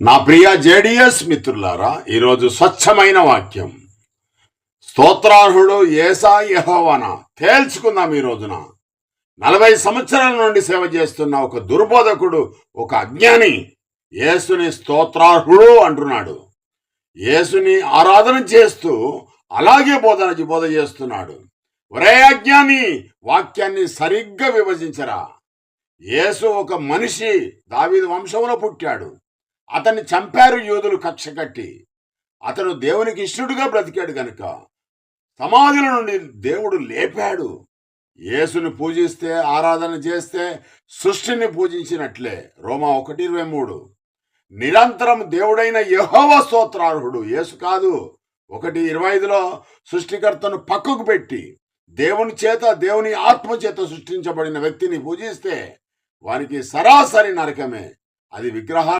నా ప్రియ జేడిఎస్ మిత్రులారా ఈరోజు స్వచ్ఛమైన వాక్యం. స్తోత్రార్హుడు ఏసా యహోవన? తేల్చుకుందాం ఈ రోజున. నలభై సంవత్సరాల నుండి సేవ చేస్తున్న ఒక దుర్బోధకుడు ఒక అజ్ఞాని యేసుని స్తోత్రార్హుడు అంటున్నాడు. యేసుని ఆరాధన చేస్తూ అలాగే బోధన బోధ చేస్తున్నాడు. ఒరే అజ్ఞాని వాక్యాన్ని సరిగ్గా విభజించరా. యేసు ఒక మనిషి దావీదు వంశంలో పుట్టాడు. అతన్ని చంపారు యోధులు కక్ష కట్టి. అతను దేవునికి ఇష్టడుగా బ్రతికాడు గనుక. సమాధుల నుండి దేవుడు లేపాడు. యేసుని పూజిస్తే ఆరాధన చేస్తే సృష్టిని పూజించినట్లే. రోమా ఒకటి ఇరవై మూడు. నిరంతరం దేవుడైన యహోవ స్తోత్రార్హుడు. యేసు కాదు. ఒకటి ఇరవై ఐదులో సృష్టికర్తను పక్కకు పెట్టి దేవుని చేత దేవుని ఆత్మ చేత సృష్టించబడిన వ్యక్తిని పూజిస్తే వారికి సరాసరి నరకమే. అది విగ్రహ